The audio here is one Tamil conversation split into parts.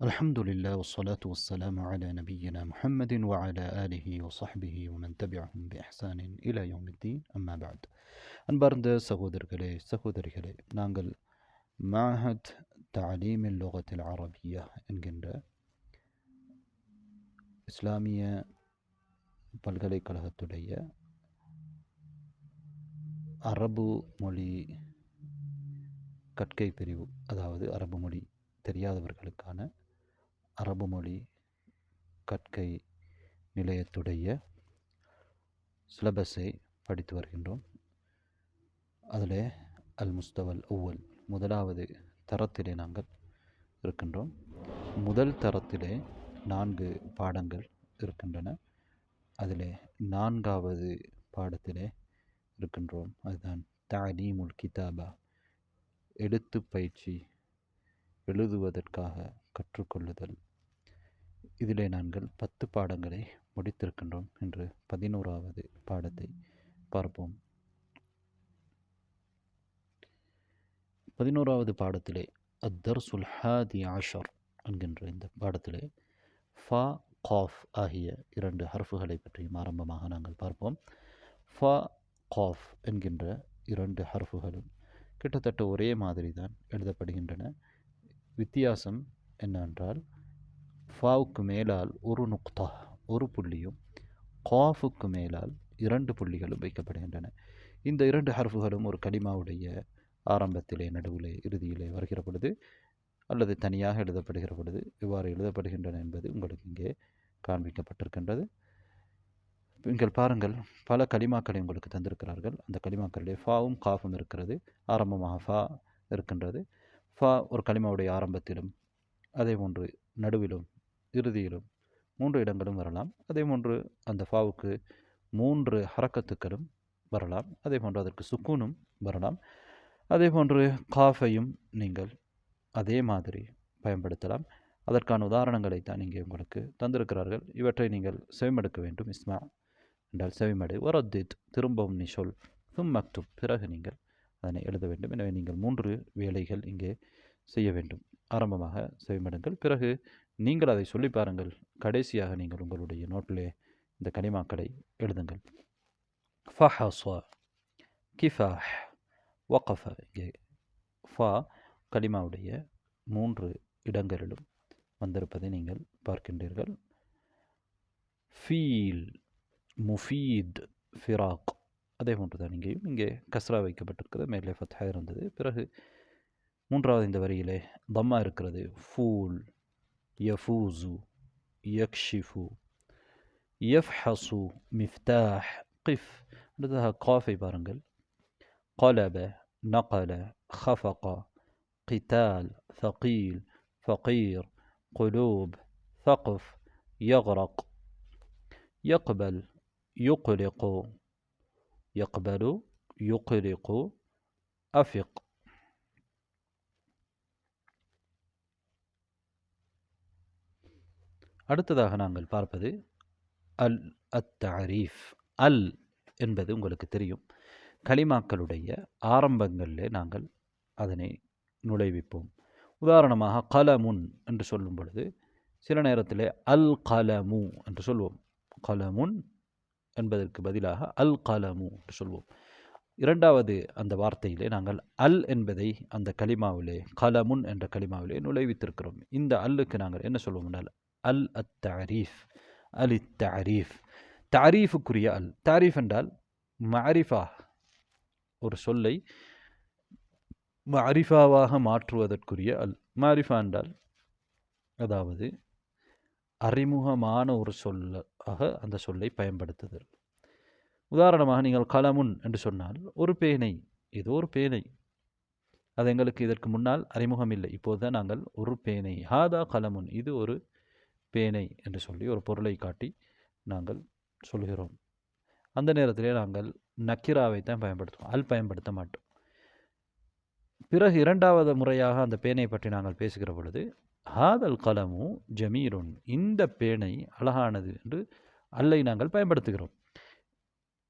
الحمد لله والصلاة والسلام على نبينا محمد وعلى آله وصحبه ومن تبعهم بإحسان إلى يوم الدين أما بعد அன்பார்ந்த சகோதரர்களே சகோதரிகளே நாங்கள் மாஹத் தாலீமில் லோகத்தில் அரபியா என்கின்ற இஸ்லாமிய பல்கலைக்கழகத்துடைய அரபு மொழி கற்கை பிரிவு அதாவது அரபு மொழி தெரியாதவர்களுக்கான அரபு மொழி கற்கை நிலையத்துடைய சிலபஸை படித்து வருகின்றோம். அதில் அல் முஸ்தவல் ஒவ்வொல் முதலாவது தரத்திலே நாங்கள் இருக்கின்றோம். முதல் தரத்திலே நான்கு பாடங்கள் இருக்கின்றன. அதில் நான்காவது பாடத்திலே இருக்கின்றோம். அதுதான் தாலீமுல் கிதாபா எழுத்து பயிற்சி எழுதுவதற்காக கற்றுக்கொள்ளுதல். இதிலே நாங்கள் பத்து பாடங்களை முடித்திருக்கின்றோம் என்று பதினோராவது பாடத்தை பார்ப்போம். பதினோராவது பாடத்திலே அத்தர் சுல்ஹாதி ஆஷர் என்கின்ற இந்த பாடத்திலே ஃபா காஃப் ஆகிய இரண்டு ஹர்ஃபுகளை பற்றியும் ஆரம்பமாக நாங்கள் பார்ப்போம். ஃபா காஃப் என்கின்ற இரண்டு ஹர்ஃபுகளும் கிட்டத்தட்ட ஒரே மாதிரி தான் எழுதப்படுகின்றன. வித்தியாசம் என்னவென்றால் ஃபாவுக்கு மேலால் ஒரு நுக்தா ஒரு புள்ளியும் காஃபுக்கு மேலால் இரண்டு புள்ளிகளும் வைக்கப்படுகின்றன. இந்த இரண்டு ஹர்ஃபுகளும் ஒரு கலிமாவுடைய ஆரம்பத்திலே நடுவிலே இறுதியிலே வருகிற பொழுது அல்லது தனியாக எழுதப்படுகிற பொழுது இவ்வாறு எழுதப்படுகின்றன என்பது உங்களுக்கு இங்கே காண்பிக்கப்பட்டிருக்கின்றது. நீங்கள் பாருங்கள் பல களிமாக்களை உங்களுக்கு தந்திருக்கிறார்கள். அந்த களிமாக்களிலே ஃபாவும் காஃபும் இருக்கிறது ஆரம்பமாக ஃபா இருக்கின்றது. ஃபா ஒரு களிமாவுடைய ஆரம்பத்திலும் அதே போன்று நடுவிலும் இறுதியிலும் மூன்று இடங்களும் வரலாம். அதே போன்று அந்த ஃபாவுக்கு மூன்று ஹரக்கத்துக்களும் வரலாம். அதே போன்று அதற்கு சுக்கூனும் வரலாம். அதே போன்று காஃபையும் நீங்கள் அதே மாதிரி பயன்படுத்தலாம். அதற்கான உதாரணங்களை தான் இங்கே உங்களுக்கு தந்திருக்கிறார்கள். இவற்றை நீங்கள் செவிமடுக்க வேண்டும். இஸ்மா என்றால் செவிமடு. வரத்தித் திரும்பவும் நீ சொல். தும் மக்துப் பிறகு நீங்கள் அதனை எழுத வேண்டும். எனவே நீங்கள் மூன்று வேலைகள் இங்கே செய்ய வேண்டும். ஆரம்பமாக செவிமடுங்கள். பிறகு நீங்கள் அதை சொல்லி பாருங்கள். கடைசியாக நீங்கள் உங்களுடைய நோட்டிலே இந்த கனிமாக்களை எழுதுங்கள். ஃபஹஸ்வா கிஃபாஹ். வக்கஃப இங்கே ஃபா கலிமாவுடைய மூன்று இடங்களிலும் வந்திருப்பதை நீங்கள் பார்க்கின்றீர்கள். ஃபீல். முஃபீத். ஃபிராக். அதே போன்று தான் இங்கேயும். இங்கே கஸ்ரா வைக்கப்பட்டிருக்கிறது. மேலே ஃபத்ஹா இருந்தது. பிறகு மூன்றாவது இந்த வரியிலே தம்மா இருக்கிறது. ஃபூல். يفوز يكشف يفحص مفتاح قف. لدها قاف بارنجل قلب نقل خفق قتال ثقيل فقير قلوب ثقف يغرق يقبل يقلق يقبل يقلق أفق. அடுத்ததாக நாங்கள் பார்ப்பது அல் அத் தரீஃப் அல் என்பது உங்களுக்கு தெரியும். களிமாக்களுடைய ஆரம்பங்களிலே நாங்கள் அதனை நுழைவிப்போம். உதாரணமாக கலமுன் என்று சொல்லும் பொழுது சில நேரத்தில் அல் கலமு என்று சொல்வோம். கலமுன் என்பதற்கு பதிலாக அல் கலமு என்று சொல்வோம். இரண்டாவது அந்த வார்த்தையிலே நாங்கள் அல் என்பதை அந்த களிமாவிலே கலமுன் என்ற களிமாவிலே நுழைவித்திருக்கிறோம். இந்த அல்லுக்கு நாங்கள் என்ன சொல்வோம் என்றால் அல் அத் தாரீஃப் அல் இத் தாரீஃப் தாரீஃபுக்குரிய அல் தாரீஃப் என்றால் மாரிஃபா ஒரு சொல்லை மாரிஃபாவாக மாற்றுவதற்குரிய அல் மாரிஃபா என்றால் அதாவது அறிமுகமான ஒரு சொல்லாக அந்த சொல்லை பயன்படுத்துதல். உதாரணமாக நீங்கள் கலமுன் என்று சொன்னால் ஒரு பேனை ஏதோ ஒரு பேனை. அது எங்களுக்கு இதற்கு முன்னால் அறிமுகம் இல்லை இப்போது நாங்கள் ஒரு பேனை. ஹாதா கலமுன். இது ஒரு பேனை என்று சொல்லி ஒரு பொருளை காட்டி நாங்கள் சொல்கிறோம் அந்த நேரத்திலே நாங்கள் நக்கிராவை தான் பயன்படுத்துவோம். அல் பயன்படுத்த மாட்டோம். பிறகு இரண்டாவது முறையாக அந்த பேனை பற்றி நாங்கள் பேசுகிற பொழுது ஹாதல் கலமு ஜமீருன் இந்த பேனை அழகானது என்று அல்லை நாங்கள் பயன்படுத்துகிறோம்.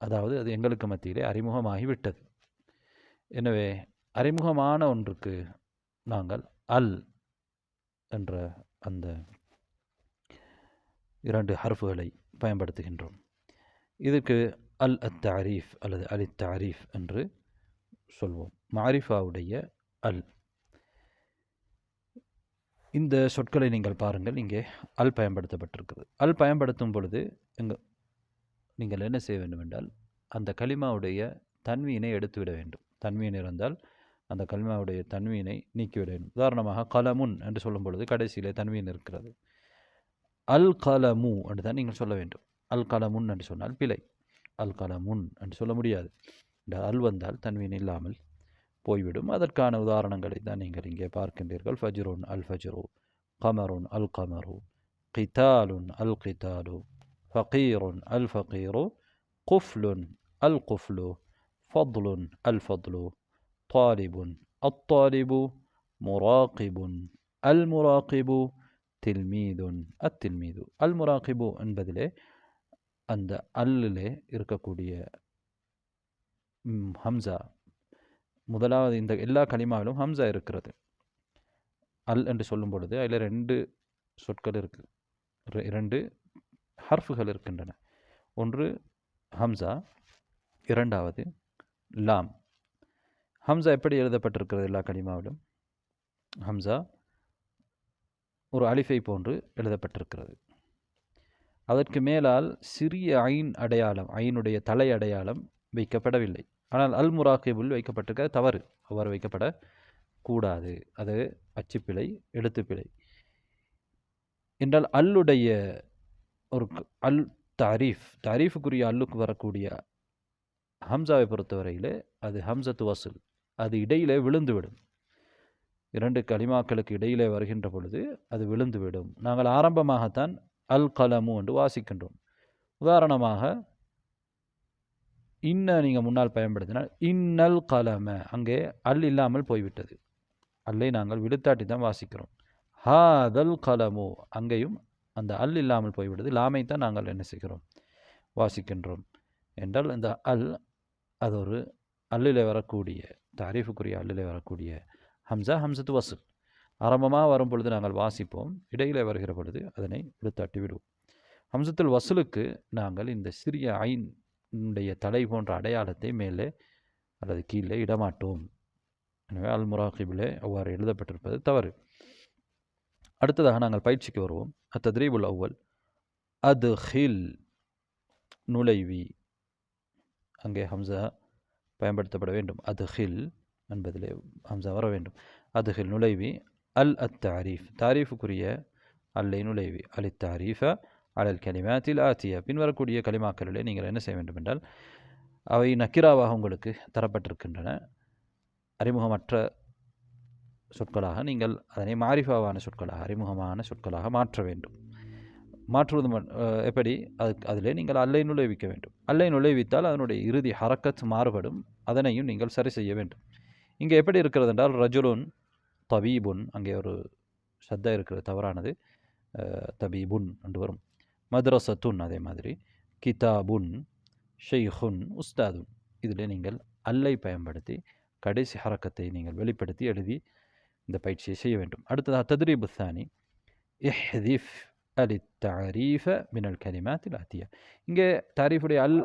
அதாவது அது எங்களுக்கு மத்தியிலே அறிமுகமாகிவிட்டது. எனவே அறிமுகமான ஒன்றுக்கு நாங்கள் அல் என்ற அந்த இரண்டு ஹர்ஃபுகளை பயன்படுத்துகின்றோம். இதற்கு அல் அத் தாரீஃப் அல்லது அலி தாரீஃப் என்று சொல்வோம். மாரிஃபாவுடைய அல். இந்த சொற்களை நீங்கள் பாருங்கள். இங்கே அல் பயன்படுத்தப்பட்டிருக்கிறது அல் பயன்படுத்தும் பொழுது எங்கள் நீங்கள் என்ன செய்ய வேண்டும் என்றால் அந்த கலிமாவுடைய தன்மையினை எடுத்துவிட வேண்டும். தன்மீன் இருந்தால் அந்த கலிமாவுடைய தன்மீனை நீக்கிவிட வேண்டும். உதாரணமாக கலமுன் என்று சொல்லும் பொழுது கடைசியிலே தன்மீன் இருக்கிறது. அல் கலமு என்று தான் நீங்கள் சொல்ல வேண்டும் அல் கலமுன் என்று சொன்னால் பிழை அல் கலமுன் என்று சொல்ல முடியாது இந்த அல் வந்தால் தன்வீன் இல்லாமல் போய்விடும் அதற்கான உதாரணங்களை தான் நீங்கள் இங்கே பார்க்கின்றீர்கள் ஃபஜ்ருன் அல் ஃபஜ்ரு கமருன் அல் கமரு கிதாலுன் அல் கிதாலு ஃபகீருன் அல் ஃபகீரு குஃப்லுன் அல் குஃப்லு فضل الفضل طالب الطالب مراقب المراقب அத்தில்மீதுன் அத்தில்மீது. அல் முராக்கிபு என்பதிலே அந்த அல்லிலே இருக்கக்கூடிய ஹம்சா. முதலாவது இந்த எல்லா கலிமாவிலும் ஹம்சா இருக்கிறது. அல் என்று சொல்லும் பொழுது அதில் ரெண்டு சொற்கள் இருக்கு. இரண்டு ஹர்ஃபுகள் இருக்கின்றன. ஒன்று ஹம்சா இரண்டாவது லாம். ஹம்சா எப்படி எழுதப்பட்டிருக்கிறது எல்லா கனிமாவிலும் ஹம்சா ஒரு அலிஃபை போன்று எழுதப்பட்டிருக்கிறது. அதற்கு மேலால் சிறிய ஐன் அடையாளம் ஐனுடைய தலை அடையாளம் வைக்கப்படவில்லை. ஆனால் அல் முராக்கிபுல் வைக்கப்பட்டிருக்க தவறு. அவ்வாறு வைக்கப்பட கூடாது அது அச்சுப்பிழை எழுத்துப்பிழை. என்றால் அல்லுடைய ஒரு அல் தாரீஃப் தாரீஃபுக்குரிய அல்லுக்கு வரக்கூடிய ஹம்சாவை பொறுத்தவரையில் அது ஹம்சத்து வசூல். அது இடையிலே விழுந்துவிடும். இரண்டு கலிமாக்களுக்கு இடையிலே வருகின்ற பொழுது அது விழுந்துவிடும். நாங்கள் ஆரம்பமாகத்தான் அல் கலமு என்று வாசிக்கின்றோம். உதாரணமாக இன்ன நீங்கள் முன்னால் பயன்படுத்தினால் இன்னல் கலம அங்கே அல் இல்லாமல் போய்விட்டது. அல்லை நாங்கள் விழுத்தாட்டி தான் வாசிக்கிறோம். ஹாதல் கலமு அங்கேயும் அந்த அல் இல்லாமல் போய்விடுது லாமை தான் நாங்கள் என்ன செய்கிறோம்? வாசிக்கின்றோம். என்றால் இந்த அல் அது ஒரு அல்லிலே வரக்கூடிய தாரீஃபுக்குரிய அல்லிலே வரக்கூடிய ஹம்சா ஹம்சத்து வசூல் ஆரம்பமாக வரும் பொழுது நாங்கள் வாசிப்போம். இடையிலே வருகிற பொழுது அதனை விழுத்தாட்டி விடுவோம் ஹம்சத்துல் வசூலுக்கு நாங்கள் இந்த சிறிய ஐனுடைய தலை போன்ற அடையாளத்தை மேலே அல்லது கீழே இடமாட்டோம். எனவே அல் முராகிபிலே அவ்வாறு எழுதப்பட்டிருப்பது தவறு. அடுத்ததாக நாங்கள் பயிற்சிக்கு வருவோம். அத்தத்ரீபுல் அவ்வல். அது ஹில் நுழைவி. அங்கே ஹம்சா பயன்படுத்தப்பட வேண்டும். அது ஹில் என்பதிலே ஹம்சா வர வேண்டும். அதுகில் நுழைவி அல் அத் தாரீஃப் தாரீஃபுக்குரிய அல்லை நுழைவி. அலி தாரீஃப அலல் கலிமாத்தில் ஆத்திய. பின்வரக்கூடிய கலிமாக்களிலே நீங்கள் என்ன செய்ய வேண்டும் என்றால் அவை நக்கிராவாக உங்களுக்கு தரப்பட்டிருக்கின்றன. அறிமுகமற்ற சொற்களாக நீங்கள் அதனை மாரிஃபாவான சொற்களாக அறிமுகமான சொற்களாக மாற்ற வேண்டும். மாற்றுவது எப்படி? அது அதிலே நீங்கள் அல்லை நுழைவிக்க வேண்டும். அல்லை நுழைவித்தால் அதனுடைய இறுதி ஹரக்கத் மாறுபடும். அதனையும் நீங்கள் சரி செய்ய வேண்டும். இங்கே எப்படி இருக்கிறது என்றால் ரஜுலுன் தபீபுன் அங்கே ஒரு சத்தா இருக்கிறது தவறானது தபீபுன் என்று வரும். மதரசத்துன் அதே மாதிரி கிதாபுன் ஷெய்ஹுன் உஸ்தாதுன். இதில் நீங்கள் அல்லை பயன்படுத்தி கடைசி ஹரக்கத்தை நீங்கள் வெளிப்படுத்தி எழுதி இந்த பயிற்சியை செய்ய வேண்டும். அடுத்ததாக தத்ரீபு தானி இஹ்திஃப் அலி தாரீஃப மினல் கலிமாத்தில் அத்தியா இங்கே தாரீஃபுடைய அல்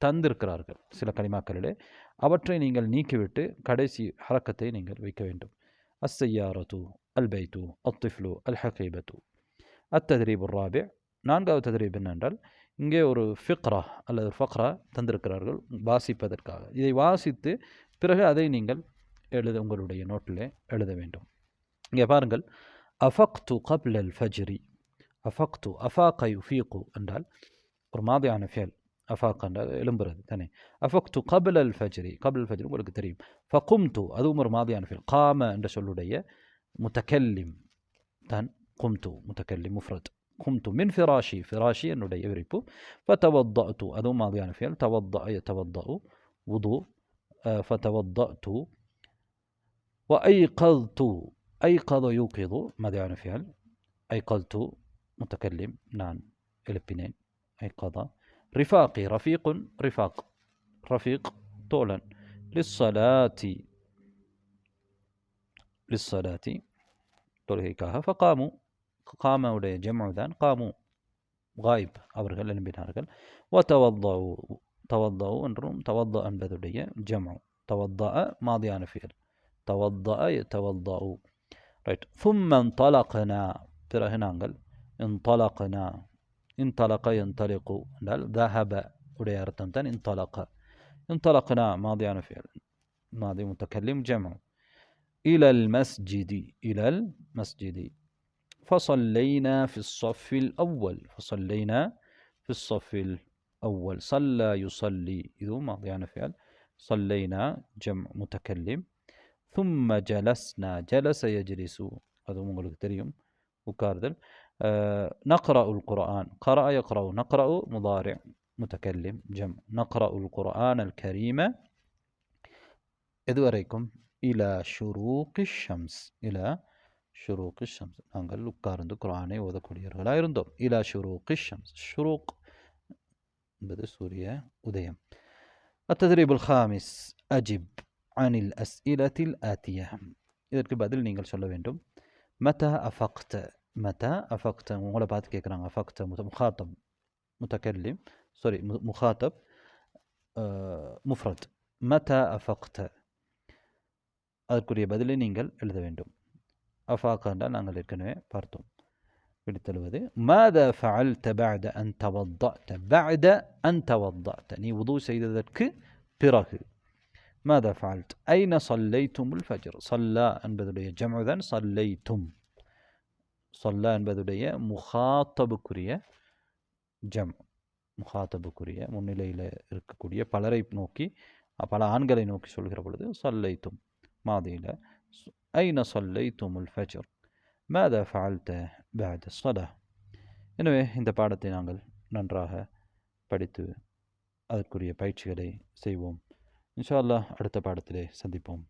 தந்திருக்கிறார்கள் சில கலிமாக்களிலே. அவற்றை நீங்கள் நீக்கிவிட்டு கடைசி ஹரக்கத்தை நீங்கள் வைக்க வேண்டும். அஸ்ஸையாரத்து அல் பைத்து அத்திஃப்லு அல் ஹகைபத்து அத்ததிரீப் ராபி நான்காவது ததிரீப் என்னென்றால் இங்கே ஒரு ஃபிக்ரா அல்லது ஃபக்ரா தந்திருக்கிறார்கள் வாசிப்பதற்காக. இதை வாசித்து பிறகு அதை நீங்கள் எழுத உங்களுடைய நோட்டில் எழுத வேண்டும். இங்கே பாருங்கள் அஃபக்து கப்லல் ஃபஜ்ரி அஃபக்து அஃபாக யுஃபீகு என்றால் ஒரு மாதிரியான ஃபேல். அஃபாக் என்றால் எழும்புறது தானே அஃபக்து கபில் அல் ஃபஜ்ரி கபில் ஃபஜ்ரி உங்களுக்கு தெரியும் ஃபகும்து அதுவும் ஒரு மாதிரியான ஃபேல் காம என்ற சொல்லுடைய முத்தக்கல்லிம் தான் கும்து முத்தக்கல்லிம் முஃப்ரத் கும்து மின் ஃபிராஷி ஃபிராஷி என்னுடைய விரிப்பு ஃபதவத்தஅத்து அதுவும் மாதிரியான ஃபேல் தவத்த يتوضأ وضوء فتوضأت وأيقظت أيقظ يوقظ ماذا يعني فعل أيقظت متكلم نعم الاثنين أيقظ رفاقي رفيق رفاق رفيق طولا. للصلاة. للصلاة. ترهيكها فقاموا. قام ولا جمع ذان. قاموا. غايب. أبرغل لن بنارغل وتوضعوا. توضعوا أنرم توضأ بذلية. جمع توضأ ماضي أنا فعل. توضأ يتوضأ right. ثم انطلقنا. ترى هنا انطلقنا. انطلق ينطلق. ذهب أريارتمتن انطلق. انطلقنا ماضي عن فعل. ماضي متكلم جمع. إلى المسجد إلى المسجد. فصلينا في الصف الأول. فصلينا في الصف الأول. صلى يصلي. إذو ماضي عن فعل. صلينا جمع متكلم. ثم جلسنا. جلس يجلس. هذا مغلق تريم وكاردر نقرأ القرآن قرأ يقرأ نقرأ مضارع متكلم جمع نقرأ القرآن الكريم எதுவரைக்கும் இலா ஷுரூக் ஷம்ஸ் இலா ஷுரூக் ஷம்ஸ் நாங்கள் உட்கார்ந்து குரானை ஓதக்கூடியவர்களாக இருந்தோம் இலா ஷுரூக் ஷம்ஸ் ஷுரூக் என்பது சூரிய உதயம் التدريب الخامس أجب عن الأسئلة الآتية இதற்கு பதில் நீங்கள் சொல்ல வேண்டும் மத அஃபக்த மத அஃபக்த உங்களை பார்த்து கேட்குறாங்க அஃபக்த முத முகாத்தப் முத்தக்கல்லிம் சாரி முகாத்தப் முஃப்ரத் மத அஃபக்த அதற்குரிய பதிலை நீங்கள் எழுத வேண்டும் அஃபாக் என்றால் நாங்கள் ஏற்கனவே பார்த்தோம் பிடித்தெழுவது மாத ஃபஅல் بعد أن توضأت بعد أن توضأت நீ உது செய்ததற்கு பிறகு ماذا فعلت أين صليتم الفجر صلى என்பதுடைய ஜம்உ தான் صليتم சொல்லா என்பதுடைய முகாத்தபுக்குரிய ஜம் முகாத்தபுக்குரிய முன்னிலையில் இருக்கக்கூடிய பலரை நோக்கி பல ஆண்களை நோக்கி சொல்கிற பொழுது சொல்லை தும் மாதியில் ஐன சொல்லை துமுல் ஃபஜர்? மேத ஃபால்த பேத சதா எனவே இந்த பாடத்தை நாங்கள் நன்றாக படித்து அதற்குரிய பயிற்சிகளை செய்வோம். இன்ஷா அல்லா அடுத்த பாடத்திலே சந்திப்போம்.